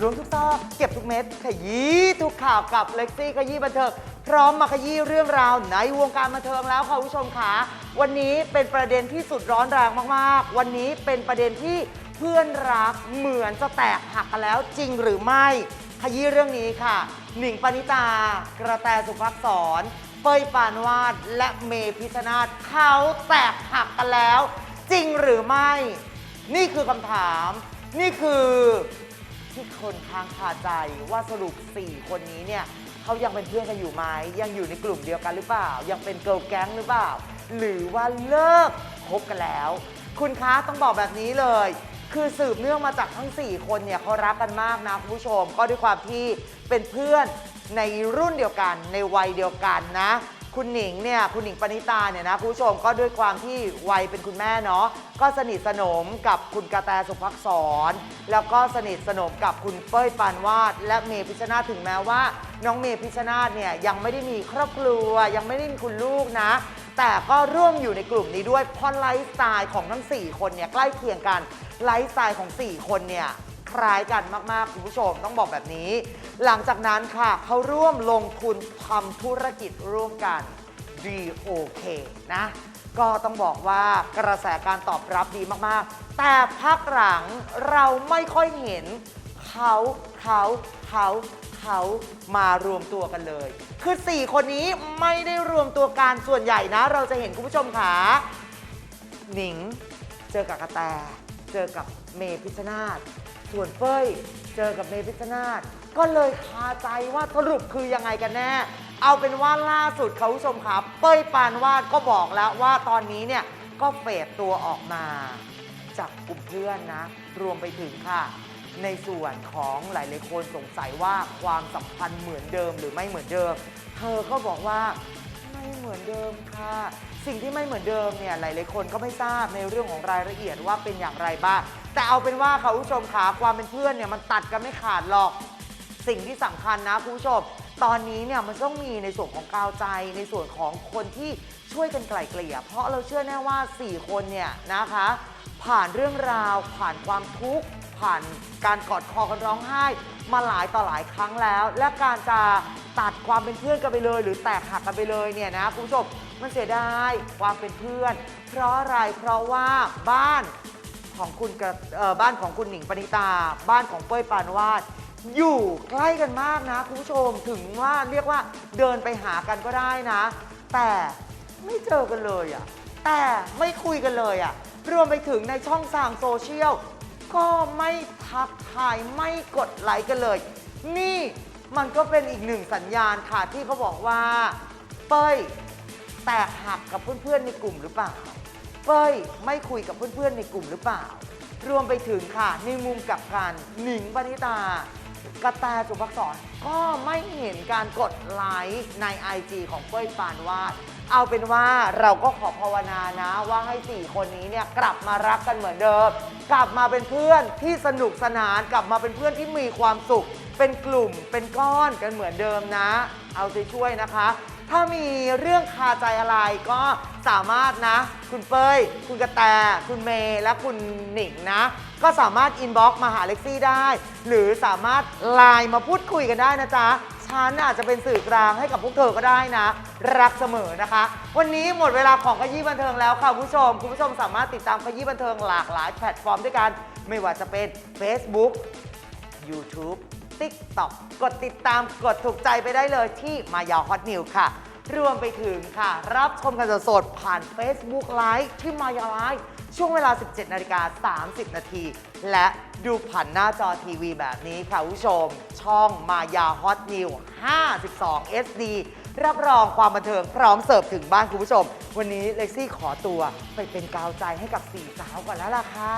รวมทุกต่อเก็บทุกเม็ดขยี้ทุกข่าวกับเล็กซี่ขยี้บันเทิงพร้อมมาขยี้เรื่องราวในวงการบันเทิงแล้วค่ะคุณผู้ชมค่ะวันนี้เป็นประเด็นที่สุดร้อนแรงมากๆ วันนี้เป็นประเด็นที่เพื่อนรักเหมือนจะแตกหักกันแล้วจริงหรือไม่ ขยี้เรื่องนี้ค่ะ หนิงปณิตา กระแตสุภักษรเปยปานวาดและเมพิชชนาธเขาแตกหักกันแล้ว จริงหรือไม่ นี่คือคำถาม นี่คือ ที่คนค้างคาใจว่าสรุป 4 คนนี้เนี่ยเขายังเป็นเพื่อนกันอยู่ไหมยังอยู่ในกลุ่มเดียวกันหรือเปล่า ยังเป็นเกิร์ลแก๊งหรือเปล่า หรือว่าเลิกคบกันแล้ว คุณคะต้องบอกแบบนี้เลย คือสืบเนื่องมาจากทั้ง 4 คนเนี่ยเขารักกันมากนะคุณผู้ชม ก็ด้วยความที่เป็นเพื่อนในรุ่นเดียวกันในวัยเดียวกันนะ คุณหนิงเนี่ยคุณหนิงปณิตาเนี่ยนะคุณผู้ชมก็ด้วยความที่วัยเป็นคุณแม่เนาะก็สนิทสนมกับคุณกระแตสุภักษรแล้วก็สนิทสนมกับคุณเป้ยปานวาด และเมพิชนาธถึงแม้ว่า น้องเมพิชนาธเนี่ยยังไม่ได้มีครอบครัว ยังไม่ได้มีคุณลูกนะ แต่ก็ร่วมอยู่ในกลุ่มนี้ด้วยเพราะไลฟ์สไตล์ของทั้ง 4 คนเนี่ยใกล้เคียงกันไลฟ์สไตล์ของ 4 คนเนี่ย คล้ายกันมาก ๆ คุณผู้ชมต้องบอกแบบนี้ หลังจากนั้นค่ะเขาร่วมลงทุนทำธุรกิจร่วมกัน DOK นะ ก็ต้องบอกว่ากระแสการตอบรับดีมาก ๆ แต่พักหลังเราไม่ค่อยเห็นเขาเขาเขาเขามารวมตัวกันเลย คือ 4 คนนี้ไม่ได้รวมตัวกันส่วนใหญ่นะ เราจะเห็นคุณผู้ชมค่ะหนิง เจอกับกระแต เจอกับเมพิชชนาธ ส่วนเป้ยเจอกับเมพิชชนาธก็เลยคาใจว่าสรุปคือยังไงกันแน่ เอาเป็นว่าล่าสุดค่ะคุณผู้ชมครับเป้ยปานวาดก็บอกแล้วว่าตอนนี้เนี่ยก็เฟดตัวออกมา จากกลุ่มเพื่อนนะ รวมไปถึงค่ะ ในส่วนของหลายๆคนสงสัยว่าความสัมพันธ์เหมือนเดิมหรือไม่เหมือนเดิม เธอก็บอกว่า ไม่เหมือนเดิมค่ะ สิ่งที่ไม่เหมือนเดิมเนี่ยหลายๆคนก็ไม่ทราบในเรื่องของรายละเอียดว่าเป็นอย่างไรบ้าง แต่เอาเป็นว่าค่ะคุณผู้ชมขาความเป็นเพื่อนเนี่ยมันตัดกันไม่ขาดหรอก สิ่งที่สำคัญนะคุณผู้ชม ตอนนี้เนี่ยมันต้องมีในส่วนของกาวใจ ในส่วนของคนที่ช่วยกันไกล่เกลี่ย เพราะเราเชื่อแน่ว่า 4 คนเนี่ยนะคะ ผ่านเรื่องราวผ่านความทุกข์ ผ่านการกอดคอกันร้องไห้ มาหลายต่อหลายครั้งแล้ว และการจะตัดความเป็นเพื่อนกันไปเลย หรือแตกหักกันไปเลยเนี่ยนะคุณผู้ชมมันเสียดายความเป็นเพื่อน เพราะอะไรเพราะว่าบ้านของคุณกระเอ่อบ้านของคุณหนิงปณิตา บ้านของเป้ยปานวาด อยู่ใกล้กันมากนะคุณผู้ชมถึงว่าเรียกว่าเดินไปหากันก็ได้นะ แต่ไม่เจอกันเลยอะ่ะแต่ไม่คุยกันเลยอะ่ะรวมไปถึงในช่องทางโซเชียล ก็ไม่ทักทายไม่กดไลค์กันเลย นี่มันก็เป็นอีกหนึ่งสัญญาณค่ะที่เขาบอกว่า เป้ยแตกหักกับเพื่อนๆในกลุ่มหรือเปล่า เป้ยไม่คุยกับเพื่อนๆในกลุ่มหรือเปล่า รวมไปถึงค่ะในมุมกลับกันหนิงปณิตากระแตสุภักษรก็ไม่เห็นการกดไลค์ใน IG ของเป้ยปานวาด เอาเป็นว่าเราก็ขอภาวนานะ ว่าให้ 4 คนนี้เนี่ยกลับมารักกันเหมือนเดิม กลับมาเป็นเพื่อนที่สนุกสนานกลับมาเป็นเพื่อนที่มีความสุข เป็นกลุ่มเป็นก้อนกันเหมือนเดิมนะ เอาใจช่วยนะคะ ถ้ามีเรื่องคาใจอะไรก็สามารถนะ คุณเป้ย คุณกระแต คุณเมย์และคุณหนิงนะ ก็สามารถอินบ็อกซ์มาหาเล็กซี่ได้ หรือสามารถไลน์มาพูดคุยกันได้นะจ๊ะ ฉันอาจจะเป็นสื่อกลางให้กับพวกเธอก็ได้นะ รักเสมอนะคะ วันนี้หมดเวลาของขยี้บันเทิงแล้วค่ะคุณผู้ชม คุณผู้ชมสามารถติดตามขยี้บันเทิงหลากหลายแพลตฟอร์มด้วยกัน ไม่ว่าจะเป็น Facebook YouTube TikTok กดติดตามกดถูกใจไปได้เลยที่มายาฮอตนิวค่ะ รวมไปถึงค่ะ รับชมกันสดๆผ่าน Facebook Live ที่มายาไลฟ์ช่วงเวลา 17นาฬิกา30 นาที และดูผ่านหน้าจอทีวีแบบนี้ค่ะคุณผู้ชม ช่องมายาฮอตนิว52 SD รับรองความบันเทิงพร้อมเสิร์ฟถึงบ้านคุณผู้ชม วันนี้เล็กซี่ขอตัวไปเป็นกาวใจให้กับสี่สาวก่อนแล้วล่ะค่ะ